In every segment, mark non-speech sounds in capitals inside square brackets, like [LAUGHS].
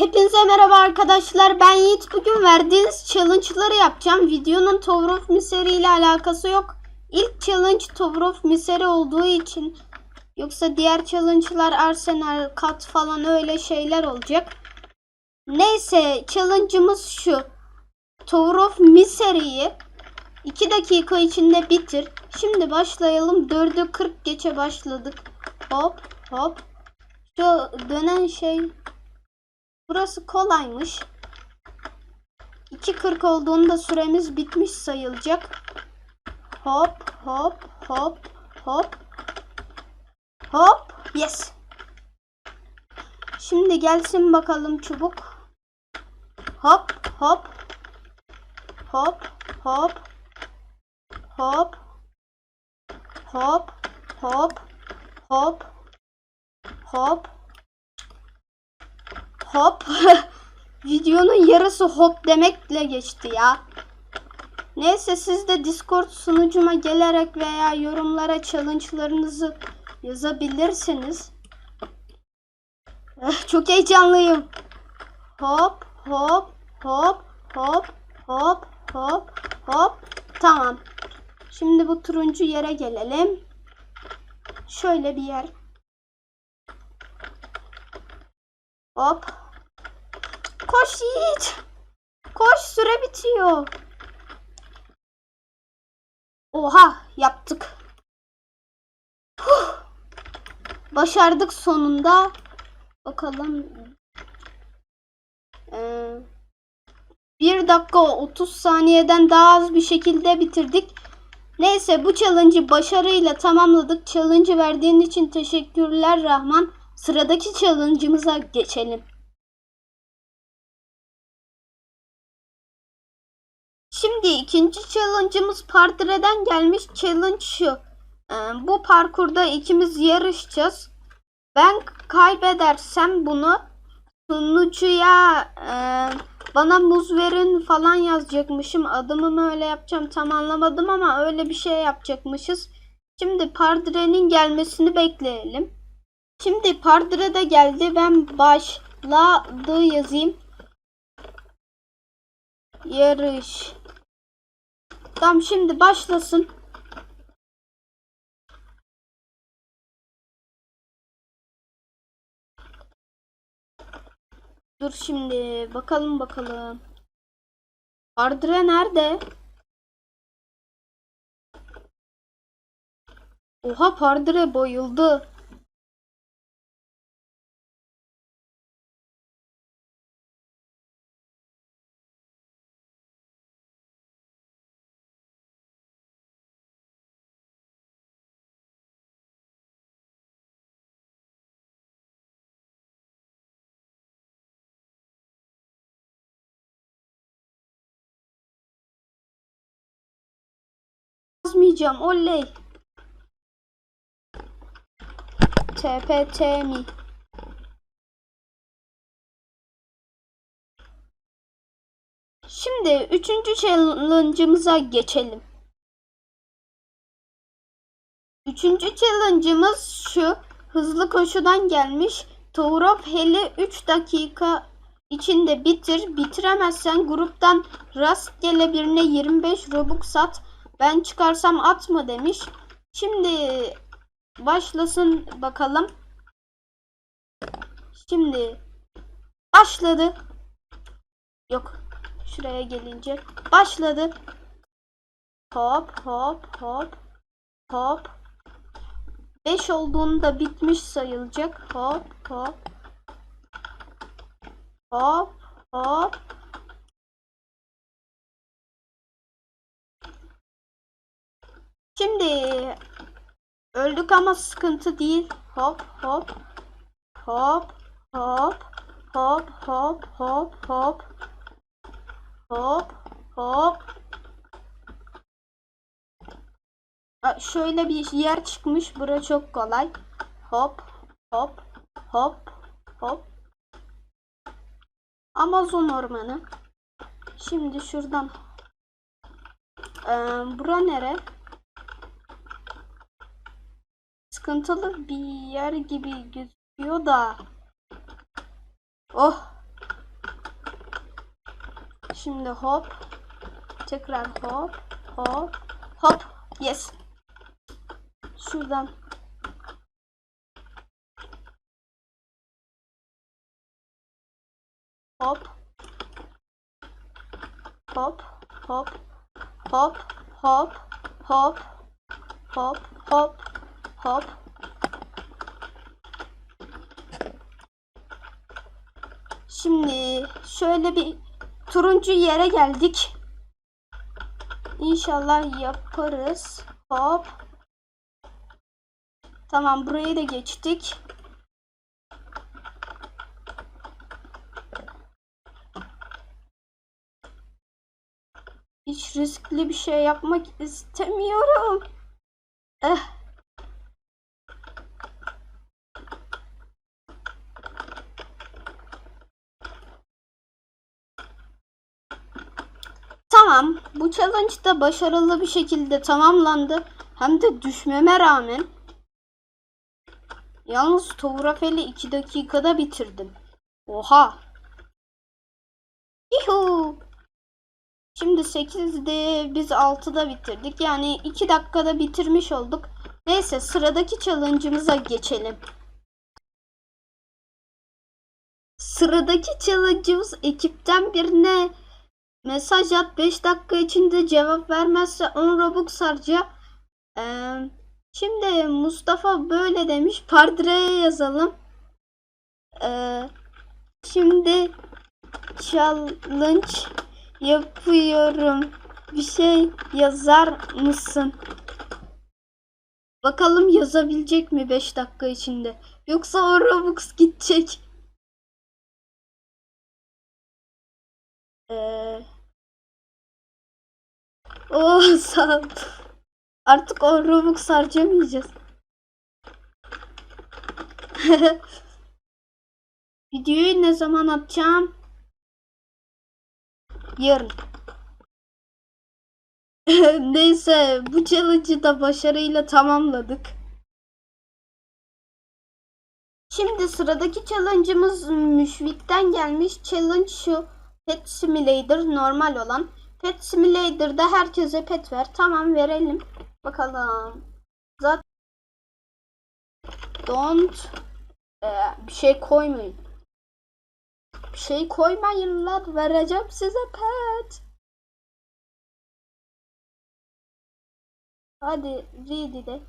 Hepinize merhaba arkadaşlar. Ben Yiğit. Bugün verdiğiniz challenge'ları yapacağım. Videonun Tower of Misery ile alakası yok. İlk challenge Tower of Misery olduğu için yoksa diğer challenge'lar Arsenal, Kat falan öyle şeyler olacak. Neyse challenge'ımız şu. Tower of Misery'yi 2 dakika içinde bitir. Şimdi başlayalım. 4'ü 40 geçe başladık. Hop hop. Şu dönen şey Burası kolaymış. 2.40 olduğunda süremiz bitmiş sayılacak. Hop hop hop hop. Hop. Yes. Şimdi gelsin bakalım çubuk. Hop hop. Hop hop. Hop. Hop hop. Hop. Hop. Hop. [LAUGHS] Videonun yarısı hop demekle geçti ya. Neyse siz de Discord sunucuma gelerek veya yorumlara challenge'larınızı yazabilirsiniz. Eh, Çok heyecanlıyım. Hop hop hop hop hop hop hop. Tamam. Şimdi bu turuncu yere gelelim. Şöyle bir yer. Hop. Koş Yiğit. Koş süre bitiyor. Oha yaptık. Huh. Başardık sonunda. Bakalım. Ee, 1 dakika 30 saniyeden daha az bir şekilde bitirdik. Neyse bu challenge'ı başarıyla tamamladık. Challenge'ı verdiğin için teşekkürler Rahman. Sıradaki challenge'ımıza geçelim. Şimdi ikinci challenge'ımız Pardire'den gelmiş. Challenge şu. Ee, bu parkurda ikimiz yarışacağız. Ben kaybedersem bunu sunucuya e, bana muz verin falan yazacakmışım. Adımı mı öyle yapacağım tam anlamadım ama öyle bir şey yapacakmışız. Şimdi Pardire'nin gelmesini bekleyelim. Şimdi Pardire de geldi. Ben başladı yazayım. Yarış. Tamam şimdi başlasın. Dur şimdi bakalım bakalım. Pardire nerede? Oha Pardire bayıldı. Yazmayacağım oley. TPT mi? Şimdi üçüncü challenge'ımıza geçelim. Üçüncü challenge'ımız şu. Hızlı koşudan gelmiş. Tour of Hell'i 3 dakika içinde bitir. Bitiremezsen gruptan rastgele birine 25 Robux sat. Ben çıkarsam atma demiş. Şimdi başlasın bakalım. Şimdi başladı. Yok. Şuraya gelince başladı. Hop hop hop hop. 5 olduğunda bitmiş sayılacak. Hop hop. Hop hop. Şimdi öldük ama sıkıntı değil. Hop hop. Hop hop. Hop hop hop hop. Hop hop. Şöyle bir yer çıkmış. Bura çok kolay. Hop hop hop hop. Amazon ormanı. Şimdi şuradan. Ee, bura nere? Sıkıntılı bir yer gibi gözüküyor da. Oh Şimdi hop. Tekrar hop. Hop. Hop. Yes. Şuradan. Hop. Hop. Hop. Hop. Hop. Hop. Hop. Hop. Hop. Şimdi şöyle bir turuncu yere geldik. İnşallah yaparız. Hop. Tamam burayı da geçtik. Hiç riskli bir şey yapmak istemiyorum. Eh. Tamam. Bu challenge da başarılı bir şekilde tamamlandı. Hem de düşmeme rağmen. Yalnız Tovrafeli 2 dakikada bitirdim. Oha. Yuhu. Şimdi 8'de biz 6'da bitirdik. Yani 2 dakikada bitirmiş olduk. Neyse sıradaki challenge'ımıza geçelim. Sıradaki challenge'ımız ekipten birine mesaj at 5 dakika içinde cevap vermezse 10 Robux harca. Ee, şimdi Mustafa böyle demiş. Pardre'ye yazalım. Ee, şimdi challenge yapıyorum. Bir şey yazar mısın? Bakalım yazabilecek mi 5 dakika içinde? Yoksa o Robux gidecek. Ee, oh [LAUGHS] sağ. Artık o Robux harcamayacağız. [LAUGHS] Videoyu ne zaman atacağım? Yarın. [LAUGHS] Neyse bu challenge'ı da başarıyla tamamladık. Şimdi sıradaki challenge'ımız Müşvik'ten gelmiş. Challenge şu. Pet Simulator normal olan. Pet Simulator'da herkese pet ver. Tamam verelim. Bakalım. Zaten don't ee, bir şey koymayın. Bir şey koymayın lan. Vereceğim size pet. Hadi read de.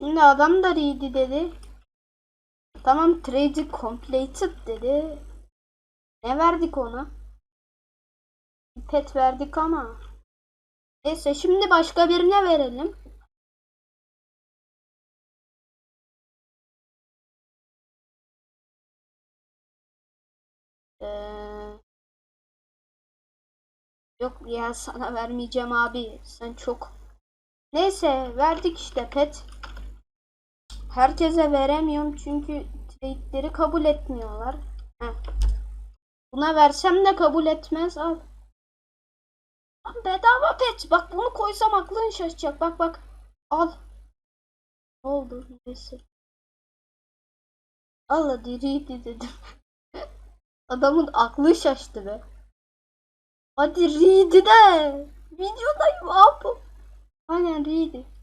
Şimdi adam da ready dedi. Tamam trade completed dedi. Ne verdik ona? Pet verdik ama. Neyse şimdi başka birine verelim. Ee, yok ya sana vermeyeceğim abi. Sen çok. Neyse verdik işte pet. Herkese veremiyorum çünkü trade'leri kabul etmiyorlar. Heh. Buna versem de kabul etmez. Al. Lan Bedava pet. Bak bunu koysam aklın şaşacak. Bak bak. Al. Ne oldu? Neyse. Al hadi read dedim. [LAUGHS] Adamın aklı şaştı be. Hadi read de. Videodayım abi. Aynen read.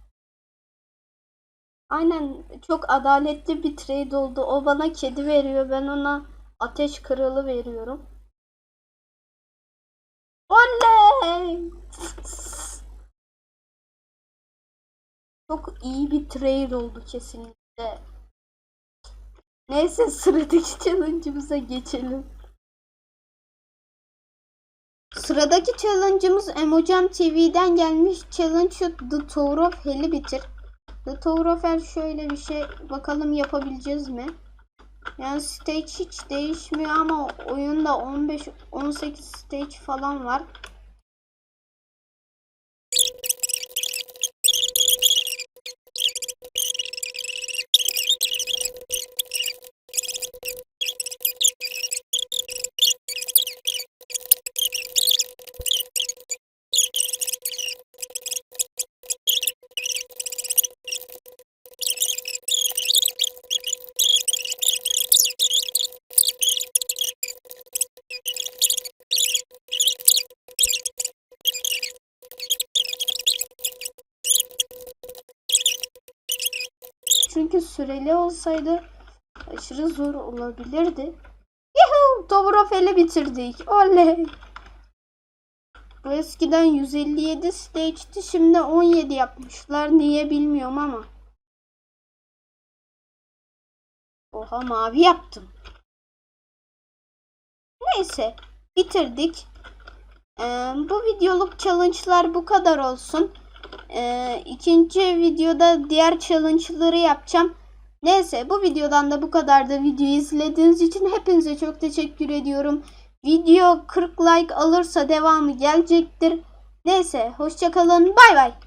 Aynen çok adaletli bir trade oldu. O bana kedi veriyor. Ben ona ateş kralı veriyorum. Oley! Çok iyi bir trade oldu kesinlikle. Neyse sıradaki challenge'ımıza geçelim. Sıradaki challenge'ımız Emojan TV'den gelmiş. Challenge The Tower of Hell'i bitir. Hell şöyle bir şey. Bakalım yapabileceğiz mi? Yani stage hiç değişmiyor ama oyunda 15-18 stage falan var. Çünkü süreli olsaydı aşırı zor olabilirdi. Yuhuu! Tovrofeli bitirdik. Oley! Bu eskiden 157 stage'ti şimdi 17 yapmışlar. Niye bilmiyorum ama. Oha mavi yaptım. Neyse bitirdik. Ee, bu videoluk challenge'lar bu kadar olsun. Ee, ikinci videoda diğer challenge'ları yapacağım. Neyse bu videodan da bu kadar da videoyu izlediğiniz için hepinize çok teşekkür ediyorum. Video 40 like alırsa devamı gelecektir. Neyse hoşçakalın bay bay.